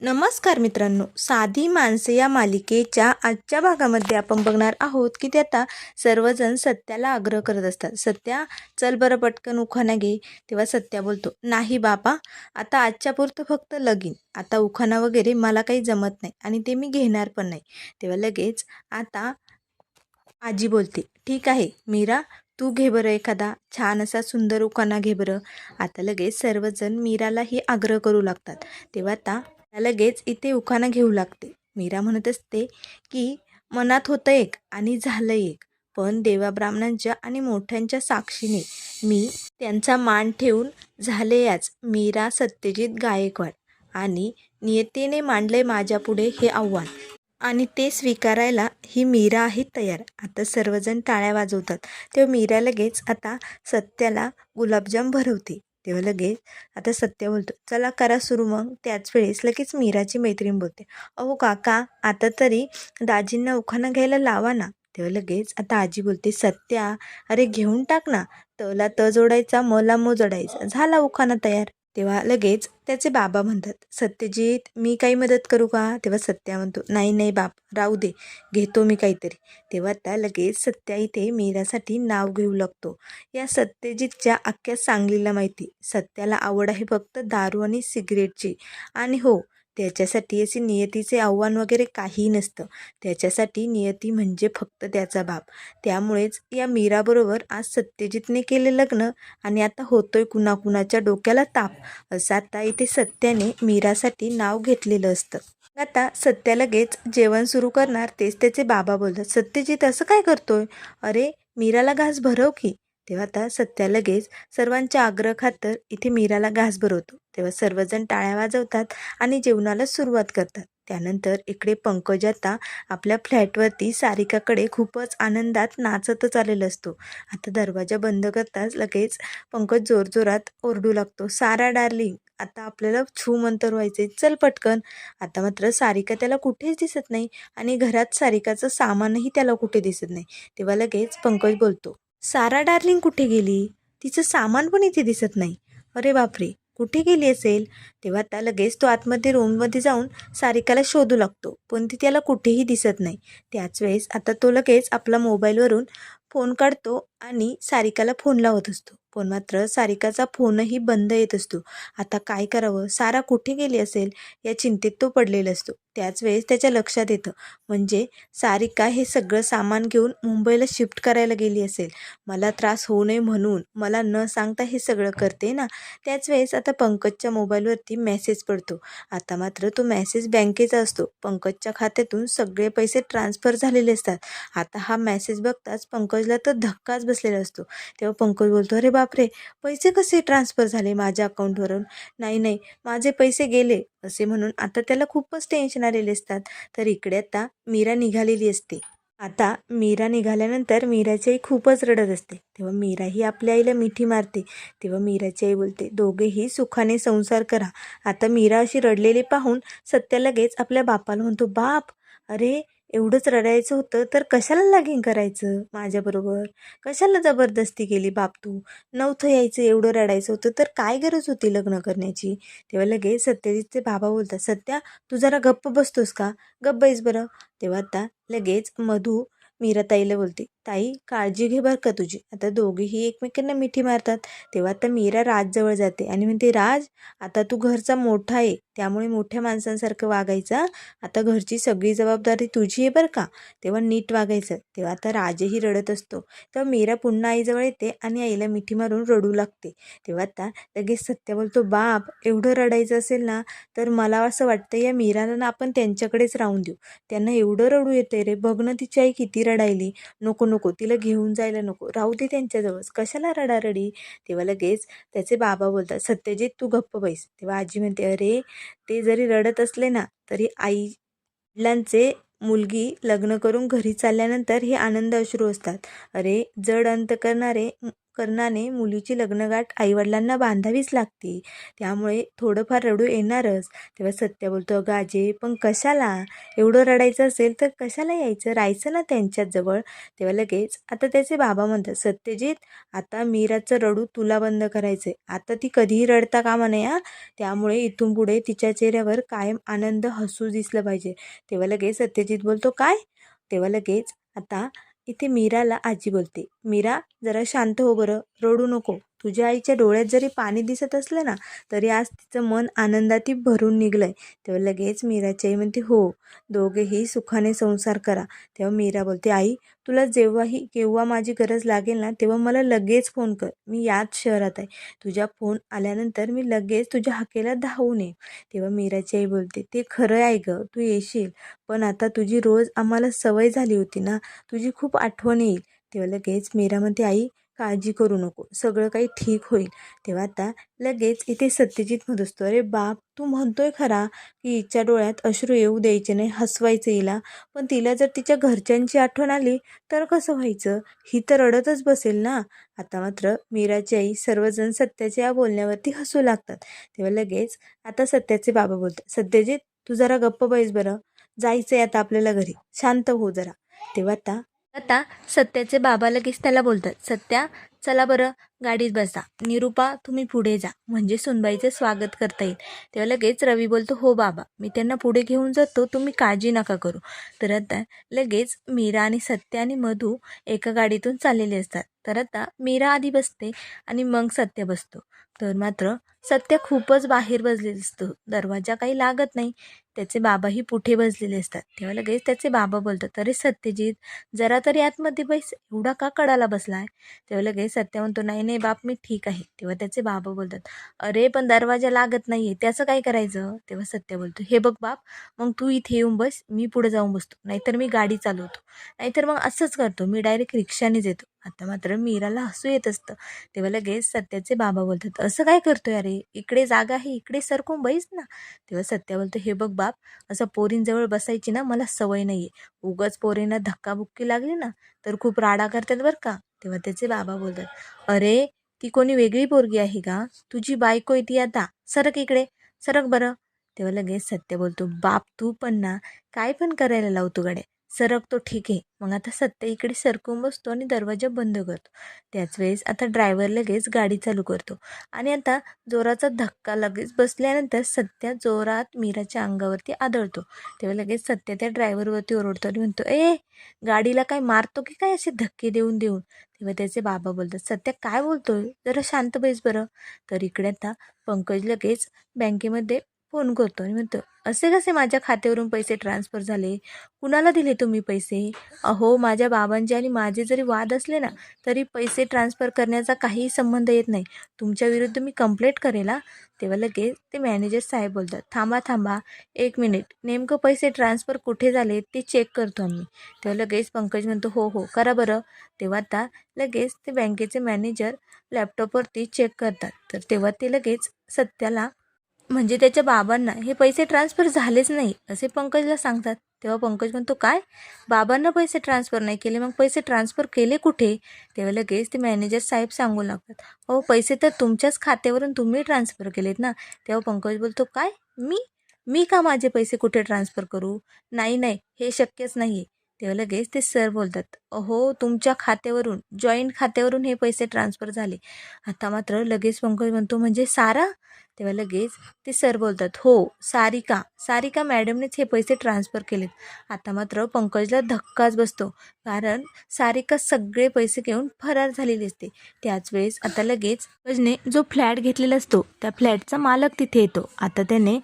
नमस्कार मित्रांनो साधी माणसे या मालिकेच्या आजच्या भागामध्ये आपण बघणार आहोत की ते आता सर्वजण सत्याला आग्रह करत असतात. सत्या चल बरं पटकन उखाणा घे तेव्हा सत्या बोलतो नाही बापा आता आजच्या पुरतं फक्त लगीन. आता उखाणा वगैरे मला काही जमत नाही आणि ते मी घेणार पण नाही. तेव्हा लगेच आता आजी बोलते ठीक आहे मीरा तू घे बरं एखादा छान असा सुंदर उखाणा घे बरं. आता लगेच सर्वजण मीरालाही आग्रह करू लागतात. तेव्हा आता लगेच इथे उखाणा घेऊ लागते. मीरा म्हणत असते की मनात होतं एक आणि झालं एक. पण देवा ब्राह्मणांच्या आणि मोठ्यांच्या साक्षीने मी त्यांचा मान ठेवून झाले याच मीरा सत्यजित गायकवाड आणि नियतीने मांडले माझ्यापुढे हे आव्हान. आणि ते स्वीकारायला ही मीरा आहे तयार. आता सर्वजण टाळ्या वाजवतात. तेव्हा मीरा लगेच आता सत्याला गुलाबजाम भरवते. तेव्हा लगेच आता सत्य बोलतो चला करा सुरू मग. त्याच वेळेस लगेच मीराची मैत्रीण बोलते. अहो काका आता तरी दाजींना उखाणा घ्यायला लावा ना. तेव्हा लगेच आता आजी बोलते सत्या अरे घेऊन टाक ना. तला त जोडायचा मला मो जोडायचा. झाला उखाणा तयार. तेव्हा लगेच त्याचे बाबा म्हणतात सत्यजित मी काही मदत करू का? तेव्हा सत्या म्हणतो नाही नाही बाप राहू दे घेतो मी काहीतरी. तेव्हा त्या लगेच सत्या इथे मीरासाठी नाव घेऊ लागतो. या सत्यजितच्या अख्ख्या सांगलीला माहिती सत्याला आवड आहे फक्त दारू आणि सिगरेटची. आणि हो त्याच्यासाठी असे नियतीचे आव्हान वगैरे काही नसतं. त्याच्यासाठी नियती म्हणजे फक्त त्याचा बाप. त्यामुळेच या मीराबरोबर आज सत्यजितने केले लग्न आणि आता होतोय कुणाकुणाच्या डोक्याला ताप असं आता इथे सत्याने मीरासाठी नाव घेतलेलं असतं. आता सत्या लगेच जेवण सुरू करणार तेच त्याचे बाबा बोलतात. सत्यजित असं काय करतोय? अरे मीराला घास भरव की. तेव्हा आता सत्या लगेच सर्वांच्या आग्रह खातर इथे मीराला घास भरवतो. तेव्हा सर्वजण टाळ्या वाजवतात आणि जेवणाला सुरुवात करतात. त्यानंतर इकडे पंकज आता आपल्या फ्लॅटवरती सारिकाकडे खूपच आनंदात नाचतच आलेला असतो. आता दरवाजा बंद करताच लगेच पंकज जोरजोरात ओरडू लागतो. सारा डार्लिंग आता आपल्याला छू मंतर व्हायचे चल पटकन. आता मात्र सारिका त्याला कुठेच दिसत नाही आणि घरात सारिकाचं सामानही त्याला कुठे दिसत नाही. तेव्हा लगेच पंकज बोलतो सारा डार्लिंग कुठे गेली? तिचं सामान पण इथे दिसत नाही. अरे बापरे कुठे गेली असेल? तेव्हा त्या लगेच तो आतमध्ये रूममध्ये जाऊन सारिकाला शोधू लागतो पण ती त्याला कुठेही दिसत नाही. त्याच वेळेस आता तो लगेच आपला मोबाईलवरून फोन काढतो आणि सारिकाला फोन लावत असतो. पण मात्र सारिकाचा फोनही बंद येत असतो. आता काय करावं? सारा कुठे गेली असेल? या चिंतेत तो पडलेला असतो. त्याच वेळेस त्याच्या लक्षात येतं. म्हणजे सारिका हे सगळं सामान घेऊन मुंबईला शिफ्ट करायला गेली असेल. मला त्रास होऊ नये म्हणून मला न सांगता हे सगळं करते ना? त्याच वेळेस आता पंकजच्या मोबाईलवरती मेसेज पडतो. आता मात्र तो मेसेज बँकेचा असतो. पंकजच्या खात्यातून सगळे पैसे ट्रान्सफर झालेले असतात. आता हा मेसेज बघताच पंकजला तर धक्काच बसलेला असतो. तेव्हा पंकज बोलतो अरे बापरे! पैसे कसे ट्रान्सफर झाले माझ्या अकाउंटवरून? नाही नाही माझे पैसे गेले असे म्हणून आता त्याला खूपच टेन्शन आलेले असतात. तर इकडे आता मीरा निघालेली असते. आता मीरा निघाल्यानंतर मीराची आई खूपच रडत असते. तेव्हा मीरा ही आपल्या आईला मिठी मारते. तेव्हा मीराची आई बोलते दोघेही सुखाने संसार करा. आता मीरा अशी रडलेली पाहून सत्या लगेच आपल्या बापाला म्हणतो बाप अरे एवढंच रडायचं होतं तर कशाला लागीन करायचं माझ्याबरोबर? कशाला जबरदस्ती केली बाप तू? नव्हतं यायचं एवढं रडायचं होतं तर काय गरज होती लग्न करण्याची? तेव्हा लगेच सत्यजितचे बाबा बोलतात सत्या तू जरा गप्प बसतोस का? गप्प बैस बरं. तेव्हा आता लगेच मधू मीराताईला बोलते ताई काळजी घे बरं का तुझी. आता दोघेही एकमेकांना मिठी मारतात. तेव्हा आता मीरा राजजवळ जाते. आणि म्हणते राज आता तू घरचा मोठा आहे. त्यामुळे मोठ्या माणसांसारखं वागायचं आता घरची सगळी जबाबदारी तुझी आहे बरं का? तेव्हा नीट वागायचं. तेव्हा आता राजही रडत असतो. तेव्हा मीरा पुन्हा आईजवळ येते आणि आईला मिठी मारून रडू लागते. तेव्हा आता लगेच सत्य बोलतो बाप एवढं रडायचं असेल ना तर मला असं वाटतं या मीराला ना आपण त्यांच्याकडेच राहून देऊ. त्यांना एवढं रडू येते रे. बघ ना तिची आई किती रडायली. नको नको तिला घेऊन जायला नको. राहू दे त्यांच्याजवळच कशाला रडारडी? तेव्हा लगेच त्याचे बाबा बोलतात सत्यजित तू गप्प बैस. तेव्हा आजी म्हणते अरे ते जरी रडत असले ना तरी आई वडिलांचे मुलगी लग्न करून घरी चालल्यानंतर हे आनंद अश्रू असतात. अरे जड अंत करणारे करणाने मुलीची लग्नगाठ आईवडिलांना बांधावीच लागते. त्यामुळे थोडंफार रडू येणारच. तेव्हा सत्य बोलतो अगं आजे पण कशाला? एवढं रडायचं असेल तर कशाला यायचं? राहायचं ना त्यांच्याजवळ तेव्हा लगेच आता त्याचे बाबा म्हणतात सत्यजित आता मीराचं रडू तुला बंद करायचं आहे आता ती कधीही रडता कामा नये हा. त्यामुळे इथून पुढे तिच्या चेहऱ्यावर कायम आनंद हसू दिसलं पाहिजे. तेव्हा लगेच सत्यजित बोलतो काय? तेव्हा लगेच आता इथे मीराला आजी बोलते मीरा जरा शांत हो बरं रडू नको. तुझ्या आईच्या डोळ्यात जरी पाणी दिसत असलं ना तरी आज तिचं मन आनंदाती भरून निघलंय. तेव्हा लगेच मीराची आई म्हणते हो दोघेही सुखाने संसार करा. तेव्हा मीरा बोलते आई तुला जेव्हाही केव्हा माझी गरज लागेल ना तेव्हा मला लगेच फोन कर. मी याच शहरात आहे. तुझ्या फोन आल्यानंतर मी लगेच तुझ्या हाकेला धावून ये तेव्हा मीराची आई बोलते ते खरं आहे गं तू येशील. पण आता तुझी रोज आम्हाला सवय झाली होती ना तुझी खूप आठवण येईल. तेव्हा लगेच मीरा म्हणते आई काळजी करू नको. सगळं काही ठीक होईल. तेव्हा आता लगेच इथे सत्यजित म्हणत असतो अरे बाप तू म्हणतोय खरा की हिच्या डोळ्यात अश्रू येऊ द्यायचे नाही हसवायचं हिला. पण तिला जर तिच्या घरच्यांची आठवण आली तर कसं व्हायचं? ही तर रडतच बसेल ना? आता मात्र मीराची आई सर्वजण सत्याच्या या बोलण्यावरती हसू लागतात. तेव्हा लगेच आता सत्याचे बाबा बोलतात सत्यजित तू जरा गप्प बैस बरं. जायचं आहे आता आपल्याला घरी. शांत हो जरा. तेव्हा आता आता सत्याचे बाबा लगेच त्याला बोलतात सत्या चला बरं गाडीत बसा. निरुपा तुम्ही पुढे जा. म्हणजे सुनबाईचं स्वागत करता येईल. तेव्हा लगेच रवी बोलतो हो बाबा मी त्यांना पुढे घेऊन जातो तुम्ही काळजी नका करू. तर आता लगेच मीरा आणि सत्या आणि मधू एका गाडीतून चाललेले असतात. तर आता मीरा आधी बसते आणि मग सत्य बसतो. तर मात्र सत्य खूपच बाहेर बसलेलं असतो दरवाजा काही लागत नाही. त्याचे बाबाही पुढे बसलेले असतात. तेव्हा लगेच त्याचे बाबा बोलतात अरे सत्यजित जरा तरी आतमध्ये बैस. एवढा का कडाला बसलाय? तेव्हा लगेच सत्य म्हणतो नाही नाही बाप मी ठीक आहे. तेव्हा त्याचे बाबा बोलतात अरे पण दरवाजा लागत नाही आहे त्याचं काय करायचं? तेव्हा सत्य बोलतो हे बघ बाप मग तू इथे येऊन बस. मी पुढे जाऊन बसतो. नाहीतर मी गाडी चालवतो. नाहीतर मग असंच करतो. मी डायरेक्ट रिक्षानेच येतो. आता मात्र मीराला हसू येत असतं. तेव्हा लगेच सत्याचे बाबा बोलतात असं काय करतोय अरे? इकडे जागा आहे इकडे सरकून बैस ना. तेव्हा सत्या बोलतो हे बघ बाप असं पोरींजवळ बसायची ना मला सवय नाही आहे उगाच पोरींना धक्काबुक्की लागली ना तर खूप राडा करतात बरं का. तेव्हा त्याचे बाबा बोलतात अरे ती कोणी वेगळी पोरगी आहे का? तुझी बायको आहे ती आता. सरक इकडे सरक बरं. तेव्हा लगेच सत्य बोलतो बाप तू पण ना काय पण करायला लावतो गडे सरकतो ठीक आहे. मग आता सत्य इकडे सरकून बसतो आणि दरवाजा बंद करतो. त्याच वेळेस आता ड्रायव्हर लगेच गाडी चालू करतो. आणि आता जोराचा धक्का लगेच बसल्यानंतर सत्या जोरात मीराच्या अंगावरती आदळतो. तेव्हा लगेच सत्य त्या ड्रायव्हरवरती ओरडतो आणि म्हणतो ए गाडीला काय मारतो की काय असे धक्के देऊन देऊन? तेव्हा त्याचे बाबा बोलतात सत्या काय बोलतोय? जरा शांत बैस बरं. तर इकडे आता पंकज लगेच बँकेमध्ये फोन करतो. आणि म्हणतो असे कसे माझ्या खात्यावरून पैसे ट्रान्सफर झाले? कुणाला दिले तुम्ही पैसे? अहो माझ्या बाबांचे आणि माझे जरी वाद असले ना तरी पैसे ट्रान्सफर करण्याचा काहीही संबंध येत नाही. तुमच्या विरुद्ध मी कंप्लेंट करेल तेव्हा लगेच ते मॅनेजर साहेब बोलतात थांबा थांबा एक मिनिट नेमकं पैसे ट्रान्सफर कुठे झाले ते चेक करतो आम्ही. तेव्हा लगेच पंकज म्हणतो हो हो करा बरं. तेव्हा आता लगेच ते बँकेचे मॅनेजर लॅपटॉपवरती चेक करतात. तर तेव्हा ते लगेच सत्याला म्हणजे त्याच्या बाबांना हे पैसे ट्रान्सफर झालेच नाही असे पंकजला सांगतात. तेव्हा पंकज म्हणतो काय? बाबांना पैसे ट्रान्सफर नाही केले मग पैसे ट्रान्सफर केले कुठे? तेव्हा लगेच ते मॅनेजर साहेब सांगू लागतात अहो पैसे तर तुमच्याच खात्यावरून तुम्ही ट्रान्सफर केलेत ना. तेव्हा पंकज बोलतो काय? मी? मी का माझे पैसे कुठे ट्रान्सफर करू? नाही नाही हे शक्यच नाही आहे तेव्हा लगेच ते सर बोलतात अहो तुमच्या खात्यावरून जॉईंट खात्यावरून हे पैसे ट्रान्सफर झाले. आता मात्र लगेच पंकज म्हणतो म्हणजे सारा? तेव्हा लगेच ते सर बोलतात हो सारिका सारिका मॅडमनेच हे पैसे ट्रान्सफर केलेत. आता मात्र पंकजला धक्काच बसतो कारण सारिका सगळे पैसे घेऊन फरार झालेली असते. त्याच वेळेस आता लगेच पंकजने जो फ्लॅट घेतलेला असतो त्या फ्लॅटचा मालक तिथे येतो. आता त्याने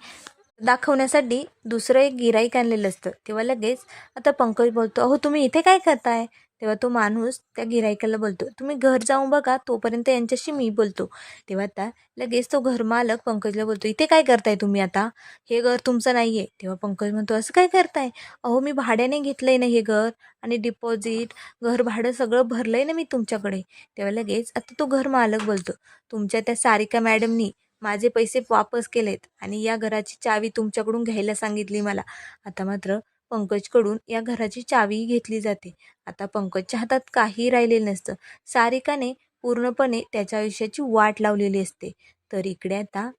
दाखवण्यासाठी दुसरं एक गिराईक आणलेलं असतं. तेव्हा लगेच आता पंकज बोलतो अहो तुम्ही इथे काय करताय? तेव्हा तो माणूस त्या गिरायकाला बोलतो तुम्ही घर जाऊन बघा तोपर्यंत यांच्याशी मी बोलतो. तेव्हा आता लगेच तो घरमालक पंकजला बोलतो इथे काय करताय तुम्ही आता? हे घर तुमचं नाही आहे तेव्हा पंकज म्हणतो असं काय करताय? अहो मी भाड्याने घेतलं आहे ना हे घर आणि डिपॉझिट घर भाडं सगळं भरलं आहे ना मी तुमच्याकडे. तेव्हा लगेच आता तो घरमालक बोलतो तुमच्या त्या सारिका मॅडमनी माझे पैसे वापस केलेत आणि या घराची चावी तुमच्याकडून घ्यायला सांगितली मला. आता मात्र पंकजकडून या घराची चावीही घेतली जाते. आता पंकजच्या हातात काही राहिलेलं नसतं. सारिकाने पूर्णपणे त्याच्या आयुष्याची वाट लावलेली असते. तर इकडे आता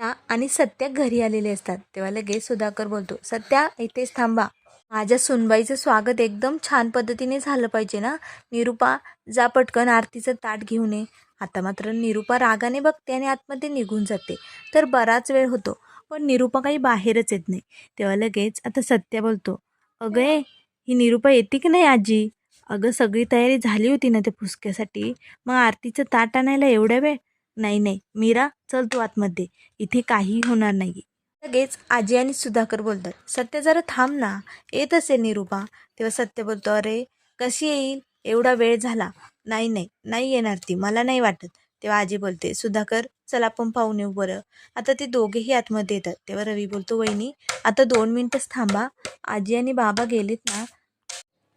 त्या आणि सत्या घरी आलेले असतात. तेव्हा लगेच सुधाकर बोलतो सत्या इथेच थांबा. माझ्या सुनबाईचं स्वागत एकदम छान पद्धतीने झालं पाहिजे ना? निरुपा जा पटकन आरतीचं ताट घेऊन ये. आता मात्र निरुपा रागाने बघते आणि आतमध्ये निघून जाते. तर बराच वेळ होतो. पण निरुपा काही बाहेरच येत नाही. तेव्हा लगेच आता सत्या बोलतो अगं ही निरुपा येते की नाही आजी? अगं सगळी तयारी झाली होती ना त्या फुसक्यासाठी मग आरतीचं ताट आणायला एवढ्या वेळ? नाही नाही मीरा चल तू आतमध्ये. इथे काहीही होणार नाही लगेच आजी आणि सुधाकर बोलतात सत्य जरा थांब ना. येत असेल निरुपा. तेव्हा सत्य बोलतो अरे कशी येईल? एवढा वेळ झाला. नाही नाही नाही येणार ती. मला नाही वाटत. तेव्हा आजी बोलते सुधाकर चला आपण पाहून येऊ बरं. आता ते दोघेही आतमध्ये येतात. तेव्हा रवी बोलतो वहिनी आता दोन मिनटंच थांबा. आजी आणि बाबा गेलेत ना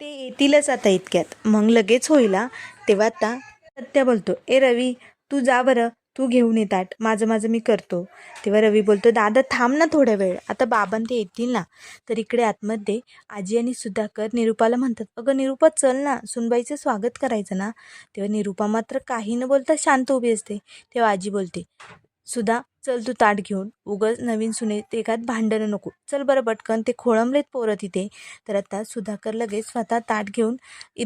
ते येतीलच आता इतक्यात. मग लगेच होईल. तेव्हा आता सत्या बोलतो ए रवी तू जा बरं. तू घेऊन येतात माझं माझं मी करतो. तेव्हा रवी बोलतो दादा थांब ना थोड्या वेळ. आता बाबां ते येतील ना. तर इकडे आतमध्ये आजी आणि सुधाकर निरुपाला म्हणतात अगं निरुपा चल ना. सुनबाईचं स्वागत करायचं ना. तेव्हा निरुपा मात्र काही न बोलता शांत उभी असते. तेव्हा आजी बोलते सुधा चल तू ताट घेऊन. उगच नवीन सुने ते एकात भांडणं नको. चल बरं पटकन. ते खोळंबलेत पोरं तिथे. तर आता सुधाकर लगेच स्वतः ताट घेऊन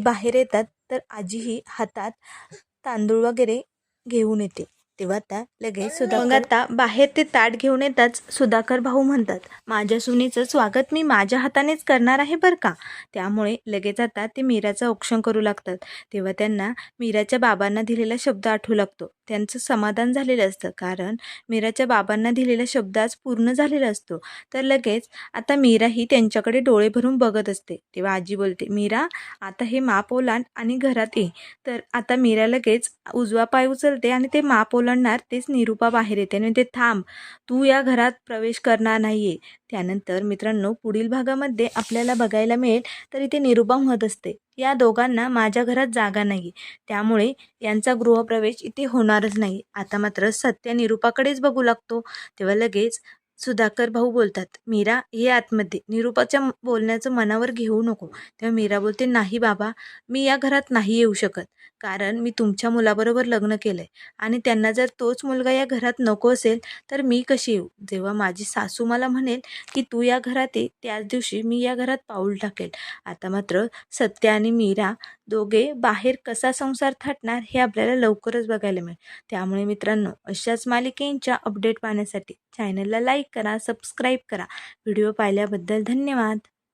बाहेर येतात. तर आजीही हातात तांदूळ वगैरे घेऊन येते. तेव्हा आता लगेच सुधाकर मग आता बाहेर ते ताट घेऊन येताच सुधाकर भाऊ म्हणतात माझ्या सुनेचं स्वागत मी माझ्या हातानेच करणार आहे बरं का? त्यामुळे लगेच आता ते मीराचं औक्षण करू लागतात. तेव्हा त्यांना मीराच्या बाबांना दिलेला शब्द आठवू लागतो. त्यांचं समाधान झालेलं असतं. कारण मीराच्या बाबांना दिलेला शब्द आज पूर्ण झालेला असतो. तर लगेच आता मीराही त्यांच्याकडे डोळे भरून बघत असते. तेव्हा आजी बोलते मीरा आता हे माप ओलांड आणि घरात ये. तर आता मीरा लगेच उजवा पाय उचलते आणि ते माप ओलांडणार तेच निरुपा बाहेर येते आणि ते थांब तू या घरात प्रवेश करणार नाहीये. त्यानंतर मित्रांनो पुढील भागामध्ये आपल्याला बघायला मिळेल तर इथे निरुपा म्हणत असते. या दोघांना माझ्या घरात जागा नाही. त्यामुळे यांचा गृहप्रवेश इथे होणारच नाही. आता मात्र सत्य निरूपाकडेच बघू लागतो. तेव्हा लगेच सुधाकर भाऊ बोलतात मीरा हे आतमध्ये. निरुपाच्या बोलण्याचं मनावर घेऊ नको. तेव्हा मीरा बोलते नाही बाबा मी या घरात नाही येऊ शकत. कारण मी तुमच्या मुलाबरोबर लग्न केलं आहे आणि त्यांना जर तोच मुलगा या घरात नको असेल तर मी कशी येऊ? जेव्हा माझी सासू मला म्हणेल की तू या घरात ये. त्याच दिवशी मी या घरात पाऊल टाकेल. आता मात्र सत्य आणि मीरा दोघे बाहेर कसा संसार थाटणार हे आपल्याला लवकरच बघायला मिळेल. त्यामुळे मित्रांनो अशाच मालिकेंच्या अपडेट पाहण्यासाठी चॅनलला लाईक करा सबस्क्राईब करा. व्हिडिओ पाहिल्याबद्दल धन्यवाद.